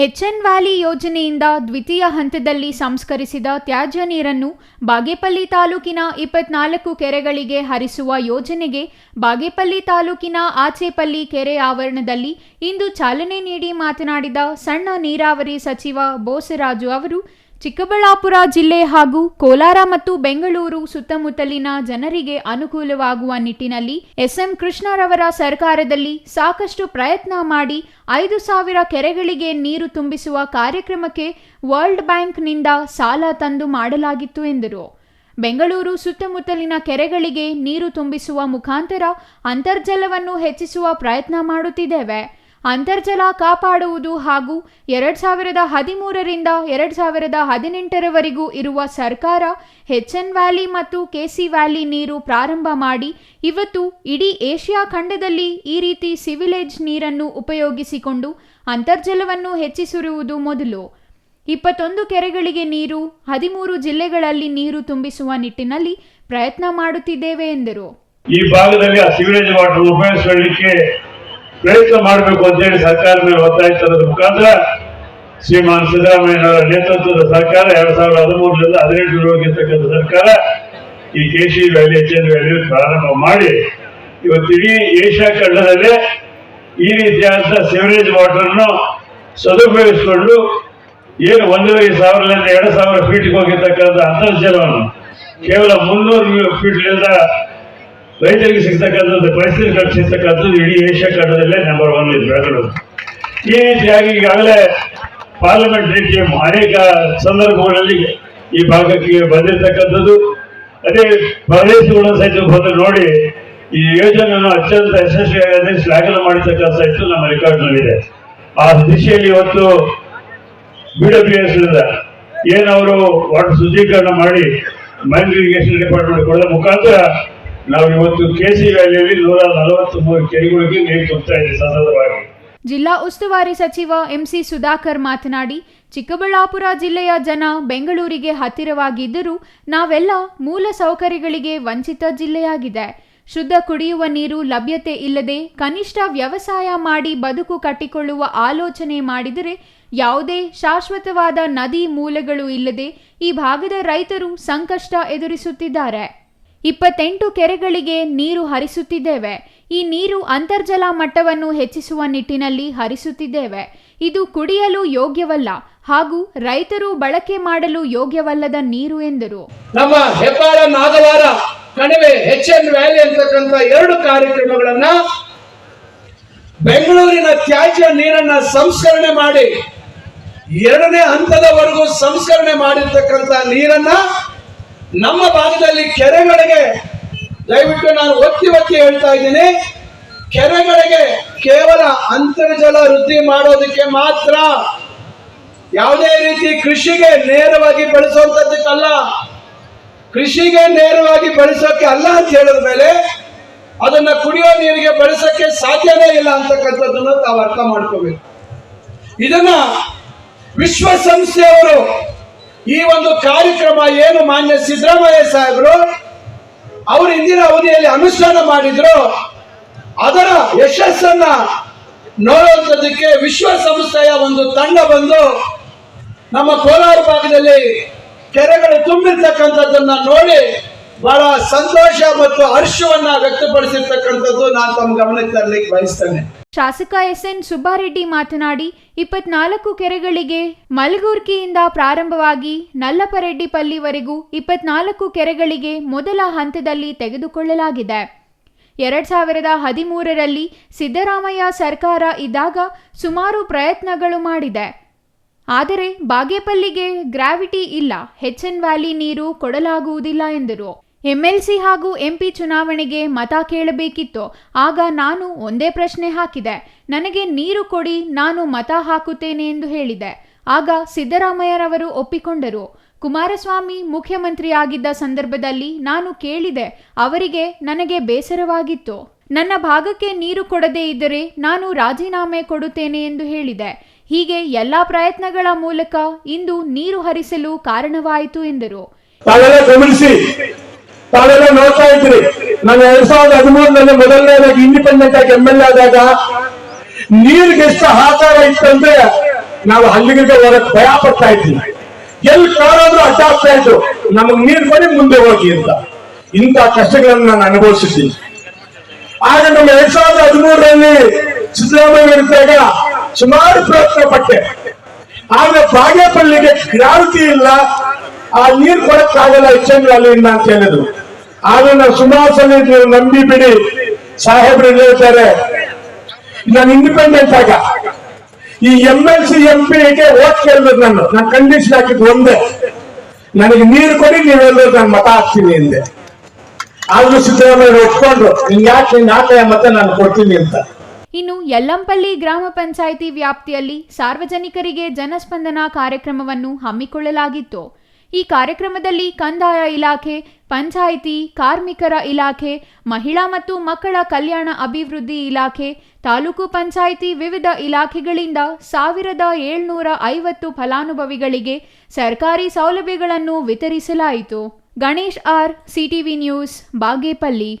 H N valley ಯೋಜನೆಯಿಂದ ದ್ವಿತೀಯ ಹಂತದಲ್ಲಿ ಸಂಸ್ಕರಿಸಿದ ತ್ಯಾಜ್ಯ ನೀರನ್ನು ಬಾಗೇಪಲ್ಲಿ ತಾಲೂಕಿನ ಇಪ್ಪತ್ನಾಲ್ಕು ಕೆರೆಗಳಿಗೆ ಹರಿಸುವ ಯೋಜನೆಗೆ ಬಾಗೇಪಲ್ಲಿ ತಾಲೂಕಿನ ಆಚೇಪಲ್ಲಿ ಕೆರೆ ಆವರಣದಲ್ಲಿ ಇಂದು ಚಾಲನೆ ನೀಡಿ ಮಾತನಾಡಿದ ಸಣ್ಣ ನೀರಾವರಿ ಸಚಿವ ಬೋಸರಾಜು ಅವರು ಚಿಕ್ಕಬಳ್ಳಾಪುರ ಜಿಲ್ಲೆ ಹಾಗೂ ಕೋಲಾರ ಮತ್ತು ಬೆಂಗಳೂರು ಸುತ್ತಮುತ್ತಲಿನ ಜನರಿಗೆ ಅನುಕೂಲವಾಗುವ ನಿಟ್ಟಿನಲ್ಲಿ ಎಸ್ಎಂ ಕೃಷ್ಣರವರ ಸರ್ಕಾರದಲ್ಲಿ ಸಾಕಷ್ಟು ಪ್ರಯತ್ನ ಮಾಡಿ ಐದು ಸಾವಿರ ಕೆರೆಗಳಿಗೆ ನೀರು ತುಂಬಿಸುವ ಕಾರ್ಯಕ್ರಮಕ್ಕೆ ವರ್ಲ್ಡ್ ಬ್ಯಾಂಕ್ನಿಂದ ಸಾಲ ತಂದು ಮಾಡಲಾಗಿತ್ತು ಎಂದರು. ಬೆಂಗಳೂರು ಸುತ್ತಮುತ್ತಲಿನ ಕೆರೆಗಳಿಗೆ ನೀರು ತುಂಬಿಸುವ ಮುಖಾಂತರ ಅಂತರ್ಜಲವನ್ನು ಹೆಚ್ಚಿಸುವ ಪ್ರಯತ್ನ ಮಾಡುತ್ತಿದ್ದೇವೆ. ಅಂತರ್ಜಲ ಕಾಪಾಡುವುದು ಹಾಗೂ ಎರಡ್ ಸಾವಿರದ ಹದಿಮೂರರಿಂದ ಎರಡ್ ಸಾವಿರದ ಹದಿನೆಂಟರವರೆಗೂ ಇರುವ ಸರ್ಕಾರ ಎನ್ ವ್ಯಾಲಿ ಮತ್ತು ಕೆಸಿ ವ್ಯಾಲಿ ನೀರು ಪ್ರಾರಂಭ ಮಾಡಿ ಇವತ್ತು ಇಡೀ ಏಷ್ಯಾ ಖಂಡದಲ್ಲಿ ಈ ರೀತಿ ಸಿವಿಲೇಜ್ ನೀರನ್ನು ಉಪಯೋಗಿಸಿಕೊಂಡು ಅಂತರ್ಜಲವನ್ನು ಹೆಚ್ಚಿಸಿರುವುದು ಮೊದಲು. ಇಪ್ಪತ್ತೊಂದು ಕೆರೆಗಳಿಗೆ ನೀರು, ಹದಿಮೂರು ಜಿಲ್ಲೆಗಳಲ್ಲಿ ನೀರು ತುಂಬಿಸುವ ನಿಟ್ಟಿನಲ್ಲಿ ಪ್ರಯತ್ನ ಮಾಡುತ್ತಿದ್ದೇವೆ ಎಂದರು. ಈ ಭಾಗದಲ್ಲಿ ಪ್ರಯತ್ನ ಮಾಡಬೇಕು ಅಂತೇಳಿ ಸರ್ಕಾರ ಮೇಲೆ ಒತ್ತಾಯ ತರೋದ್ರ ಮುಖಾಂತರ ಶ್ರೀಮಾನ್ ಸಿದ್ದರಾಮಯ್ಯನವರ ನೇತೃತ್ವದ ಸರ್ಕಾರ ಎರಡ್ ಸಾವಿರದ ಹದಿಮೂರರಿಂದ ಹದಿನೆಂಟರವರೆಗಿರ್ತಕ್ಕಂಥ ಸರ್ಕಾರ ಈ KC valley H N valley ಪ್ರಾರಂಭ ಮಾಡಿ ಇವತ್ತಿಡೀ ಏಷ್ಯಾ ಖಂಡದಲ್ಲೇ ಈ ರೀತಿಯಾದಂಥ ಸಿವರೇಜ್ ಅನ್ನು ಸದುಪಯೋಗಿಸಿಕೊಂಡು ಏನು ಒಂದೂವರೆ ಸಾವಿರದಿಂದ ಎರಡು ಸಾವಿರ ಫೀಟ್ಗೆ ಹೋಗಿರ್ತಕ್ಕಂಥ ಅಂತರ್ಜಲವನ್ನು ಕೇವಲ ಮುನ್ನೂರು ಫೀಟ್ಲಿಂದ ರೈತರಿಗೆ ಸಿಗ್ತಕ್ಕಂಥದ್ದು ಪರಿಸ್ಥಿತಿ ಸಿಗ್ತಕ್ಕಂಥದ್ದು ಇಡೀ ಏಷ್ಯಾ ಖಂಡದಲ್ಲೇ ನಂಬರ್ ಒನ್ ಇದೆ ಬೆಂಗಳೂರು ಈ ರೀತಿಯಾಗಿ ಈಗಾಗಲೇ ಪಾರ್ಲಿಮೆಂಟರಿ ಟೀಮ್ ಅನೇಕ ಸಂದರ್ಭಗಳಲ್ಲಿ ಈ ಭಾಗಕ್ಕೆ ಬಂದಿರತಕ್ಕಂಥದ್ದು. ಅದೇ ಪ್ರದೇಶಗಳನ್ನು ಸಹಿತ ಬಂದು ನೋಡಿ, ಈ ಯೋಜನೆಯನ್ನು ಅತ್ಯಂತ ಯಶಸ್ವಿಯಾಗಿ ಶ್ಲಾಘನ ಮಾಡಿರ್ತಕ್ಕಂಥ ಸಹಿತ ನಮ್ಮ ರೆಕಾರ್ಡ್ನಲ್ಲಿದೆ. ಆ ದಿಶೆಯಲ್ಲಿ ಇವತ್ತು ಬಿಡಬ್ಲ್ಯೂಎಸ್ ಏನವರು ವಾಟರ್ ಶುದ್ಧೀಕರಣ ಮಾಡಿ ಮೈನ್ ಇರಿಗೇಷನ್ ಡಿಪಾರ್ಟ್ಮೆಂಟ್ ಕೊಡೋದ ಮುಖಾಂತರ ನಾವು ಇವತ್ತು ಕೆಸಿ ವ್ಯಾಲಿಯಲ್ಲಿ ನೂರ ನಲವತ್ತ್ ಮೂರು ಕೆರೆಗಳಿಗೆ ನೀರು ತುಂಬುತ್ತಾ ಇದೆ ಸತತವಾಗಿ ಜಿಲ್ಲಾ ಉಸ್ತುವಾರಿ ಸಚಿವ ಎಂಸಿ ಸುಧಾಕರ್ ಮಾತನಾಡಿ, ಚಿಕ್ಕಬಳ್ಳಾಪುರ ಜಿಲ್ಲೆಯ ಜನ ಬೆಂಗಳೂರಿಗೆ ಹತ್ತಿರವಾಗಿದ್ದರೂ ನಾವೆಲ್ಲ ಮೂಲ ಸೌಕರ್ಯಗಳಿಗೆ ವಂಚಿತ ಜಿಲ್ಲೆಯಾಗಿದೆ. ಶುದ್ಧ ಕುಡಿಯುವ ನೀರು ಲಭ್ಯತೆ ಇಲ್ಲದೆ ಕನಿಷ್ಠ ವ್ಯವಸಾಯ ಮಾಡಿ ಬದುಕು ಕಟ್ಟಿಕೊಳ್ಳುವ ಆಲೋಚನೆ ಮಾಡಿದರೆ ಯಾವುದೇ ಶಾಶ್ವತವಾದ ನದಿ ಮೂಲಗಳು ಇಲ್ಲದೆ ಈ ಭಾಗದ ರೈತರು ಸಂಕಷ್ಟ ಎದುರಿಸುತ್ತಿದ್ದಾರೆ. ಇಪ್ಪತ್ತೆಂಟು ಕೆರೆಗಳಿಗೆ ನೀರು ಹರಿಸುತ್ತಿದ್ದೇವೆ. ಈ ನೀರು ಅಂತರ್ಜಲ ಮಟ್ಟವನ್ನು ಹೆಚ್ಚಿಸುವ ನಿಟ್ಟಿನಲ್ಲಿ ಹರಿಸುತ್ತಿದ್ದೇವೆ. ಇದು ಕುಡಿಯಲು ಯೋಗ್ಯವಲ್ಲ ಹಾಗೂ ರೈತರು ಬಳಕೆ ಮಾಡಲು ಯೋಗ್ಯವಲ್ಲದ ನೀರು ಎಂದರು. ನಮ್ಮ ಹೆಬ್ಬಾಳ ನಾಗವಾರ ಕಣಿವೆ ಎಚ್ ಎನ್ ವ್ಯಾಲಿ ಅಂತಕ್ಕಂಥ ಎರಡು ಕಾರ್ಯಕ್ರಮಗಳನ್ನ ಬೆಂಗಳೂರಿನ ತ್ಯಾಜ್ಯ ನೀರನ್ನ ಸಂಸ್ಕರಣೆ ಮಾಡಿ ಎರಡನೇ ಹಂತದವರೆಗೂ ಸಂಸ್ಕರಣೆ ಮಾಡಿರ್ತಕ್ಕಂಥ ನೀರನ್ನ ನಮ್ಮ ಭಾಗದಲ್ಲಿ ಕೆರೆಗಳಿಗೆ ದಯವಿಟ್ಟು ನಾನು ಒತ್ತಿ ಒತ್ತಿ ಹೇಳ್ತಾ ಇದ್ದೀನಿ ಕೆರೆಗಳಿಗೆ ಕೇವಲ ಅಂತರ್ಜಲ ವೃದ್ಧಿ ಮಾಡೋದಕ್ಕೆ ಮಾತ್ರ, ಯಾವುದೇ ರೀತಿ ಕೃಷಿಗೆ ನೇರವಾಗಿ ಬಳಸುವಂತದ್ದಕ್ಕಲ್ಲ. ಕೃಷಿಗೆ ನೇರವಾಗಿ ಬಳಸೋಕೆ ಅಲ್ಲ ಅಂತ ಹೇಳಿದ ಮೇಲೆ, ಅದನ್ನ ಕುಡಿಯೋ ನೀರಿಗೆ ಬಳಸಕ್ಕೆ ಸಾಧ್ಯನೇ ಇಲ್ಲ ಅಂತಕ್ಕಂಥದ್ದನ್ನು ತಾವು ಅರ್ಥ ಮಾಡ್ಕೋಬೇಕು. ಇದನ್ನ ವಿಶ್ವಸಂಸ್ಥೆಯವರು ಈ ಒಂದು ಕಾರ್ಯಕ್ರಮ ಏನು ಮಾನ್ಯ ಸಿದ್ದರಾಮಯ್ಯ ಸಾಹೇಬರು? ಅವರು ಇಂದಿನ ಅವಧಿಯಲ್ಲಿ ಅನುಷ್ಠಾನ ಮಾಡಿದ್ರು. ಅದರ ಯಶಸ್ಸನ್ನ ನೋಡುವಂಥದ್ದಕ್ಕೆ ವಿಶ್ವಸಂಸ್ಥೆಯ ಒಂದು ತಂಡ ಬಂದು ನಮ್ಮ ಕೋಲಾರ ಭಾಗದಲ್ಲಿ ಕೆರೆಗಳು ತುಂಬಿರ್ತಕ್ಕಂಥದ್ದನ್ನ ನೋಡಿ ಬಹಳ ಸಂತೋಷ ಮತ್ತು ಹರ್ಷವನ್ನ ವ್ಯಕ್ತಪಡಿಸಿರ್ತಕ್ಕಂಥದ್ದು ನಾನು ತಮ್ಮ ಗಮನಕ್ಕೆ ತರಲಿಕ್ಕೆ ಬಯಸ್ತೇನೆ. ಶಾಸಕ ಎಸ್ಎನ್ ಸುಬ್ಬಾರೆಡ್ಡಿ ಮಾತನಾಡಿ, ಇಪ್ಪತ್ನಾಲ್ಕು ಕೆರೆಗಳಿಗೆ ಮಲಗುರ್ಕಿಯಿಂದ ಪ್ರಾರಂಭವಾಗಿ ನಲ್ಲಪರೆಡ್ಡಿಪಲ್ಲಿವರೆಗೂ ಇಪ್ಪತ್ನಾಲ್ಕು ಕೆರೆಗಳಿಗೆ ಮೊದಲ ಹಂತದಲ್ಲಿ ತೆಗೆದುಕೊಳ್ಳಲಾಗಿದೆ. ಎರಡ್ ಸಾವಿರದ ಹದಿಮೂರರಲ್ಲಿ ಸಿದ್ದರಾಮಯ್ಯ ಸರ್ಕಾರ ಇದ್ದಾಗ ಸುಮಾರು ಪ್ರಯತ್ನಗಳು ಮಾಡಿದೆ. ಆದರೆ, ಬಾಗೇಪಲ್ಲಿಗೆ ಗ್ರಾವಿಟಿ ಇಲ್ಲ. ಎನ್ ವ್ಯಾಲಿ ನೀರು ಕೊಡಲಾಗುವುದಿಲ್ಲ ಎಂದರು. ಎಂಎಲ್ಸಿ ಹಾಗೂ ಎಂಪಿ ಚುನಾವಣೆಗೆ ಮತ ಕೇಳಬೇಕಿತ್ತು. ಆಗ ನಾನು ಒಂದೇ ಪ್ರಶ್ನೆ ಹಾಕಿದೆ. ನನಗೆ ನೀರು ಕೊಡಿ, ನಾನು ಮತ ಹಾಕುತ್ತೇನೆ ಎಂದು ಹೇಳಿದೆ. ಆಗ ಸಿದ್ದರಾಮಯ್ಯರವರು ಒಪ್ಪಿಕೊಂಡರು. ಕುಮಾರಸ್ವಾಮಿ ಮುಖ್ಯಮಂತ್ರಿಯಾಗಿದ್ದ ಸಂದರ್ಭದಲ್ಲಿ ನಾನು ಕೇಳಿದೆ, ಅವರಿಗೆ ನನಗೆ ಬೇಸರವಾಗಿತ್ತು. ನನ್ನ ಭಾಗಕ್ಕೆ ನೀರು ಕೊಡದೇ ಇದ್ದರೆ ನಾನು ರಾಜೀನಾಮೆ ಕೊಡುತ್ತೇನೆ ಎಂದು ಹೇಳಿದೆ. ಹೀಗೆ ಎಲ್ಲಾ ಪ್ರಯತ್ನಗಳ ಮೂಲಕ ಇಂದು ನೀರು ಹರಿಸಲು ಕಾರಣವಾಯಿತು ಎಂದರು. ತಾವೆಲ್ಲ ನೋಡ್ತಾ ಇದ್ರಿ ನಾನು ಎರಡ್ ಸಾವಿರದ ಹದಿಮೂರರಲ್ಲಿ ಮೊದಲನೇದಾಗಿ ಇಂಡಿಪೆಂಡೆಂಟ್ ಆಗಿ ಎಂ ಎಲ್ ಎ ಆದಾಗ ನೀರಿಗೆ ಎಷ್ಟು ಆಕಾರ ಇತ್ತಂದ್ರೆ ನಾವು ಹಳ್ಳಿಗಳಿಗೆ ಹೊರಕ್ ಭಯ ಪಡ್ತಾ ಇದ್ವಿ. ಎಲ್ಲಿ ಕಾರಾದ್ರೂ ಅಡ್ಡಾಗ್ತಾ ಇದ್ರು. ನಮಗ್ ನೀರ್ ಕೊಡಿ ಮುಂದೆ ಹೋಗಿ ಅಂತ. ಇಂತ ಕಷ್ಟಗಳನ್ನು ನಾನು ಅನುಭವಿಸಿದ್ದೀನಿ. ಆಗ ನಮ್ಮ ಎರಡ್ ಸಾವಿರದ ಹದಿಮೂರರಲ್ಲಿ ಸಿದ್ದರಾಮಯ್ಯ ಇದ್ದಾಗ ಸುಮಾರು ಪ್ರಯತ್ನ ಪಟ್ಟೆ. ಆಗ ಬಾಗೇಪಲ್ಲಿಗೆ ಗ್ರಾವಿಟಿ ಇಲ್ಲ. ಆ ನೀರ್ ಕೊಡಕ್ಕಾಗಲ್ಲ ಎಚ್ ವ್ಯಾಲಿಯಿಂದ ಅಂತ ಹೇಳಿದ್ರು. ಆಗ ಸುಮಾಸನ ನೀವು ನಂಬಿ ಬಿಡಿ. ಸಾಹೇಬ್ರು ಹೇಳ್ತಾರೆ, ನಾನು ಇಂಡಿಪೆಂಡೆಂಟ್ ಆಗ. ಈ ಎಂ ಎಲ್ ಸಿ ಎಂ ಪಿಗೆ ಓಟ್ ಕೇಳಿದ್ರು ನಾನು. ನಾನು ಕಂಡೀಷನ್ ಹಾಕಿದ್ದು ಒಂದೇ. ನನಗೆ ನೀರು ಕೊಡಿ, ನೀವೆಲ್ಲರೂ ನಾನು ಮತ ಹಾಕ್ತೀನಿ ಅಂದೆ. ಆದ್ರೂ ಸಿದ್ದರಾಮಯ್ಯ ಒಪ್ಕೊಂಡ್ರು. ನಿನ್ ಯಾಕೆ, ನಿನ್ ಮತ ನಾನು ಕೊಡ್ತೀನಿ ಅಂತ. ಇನ್ನು ಯಲ್ಲಂಪಲ್ಲಿ ಗ್ರಾಮ ಪಂಚಾಯಿತಿ ವ್ಯಾಪ್ತಿಯಲ್ಲಿ ಸಾರ್ವಜನಿಕರಿಗೆ ಜನಸ್ಪಂದನ ಕಾರ್ಯಕ್ರಮವನ್ನು ಹಮ್ಮಿಕೊಳ್ಳಲಾಗಿತ್ತು. ಈ ಕಾರ್ಯಕ್ರಮದಲ್ಲಿ ಕಂದಾಯ ಇಲಾಖೆ, ಪಂಚಾಯಿತಿ, ಕಾರ್ಮಿಕರ ಇಲಾಖೆ, ಮಹಿಳಾ ಮತ್ತು ಮಕ್ಕಳ ಕಲ್ಯಾಣ ಅಭಿವೃದ್ಧಿ ಇಲಾಖೆ, ತಾಲೂಕು ಪಂಚಾಯಿತಿ ವಿವಿಧ ಇಲಾಖೆಗಳಿಂದ ಸಾವಿರದ ಏಳ್ನೂರ ಐವತ್ತು ಫಲಾನುಭವಿಗಳಿಗೆ ಸರ್ಕಾರಿ ಸೌಲಭ್ಯಗಳನ್ನು ವಿತರಿಸಲಾಯಿತು. Ganesh R, CTV news, Bagepalli.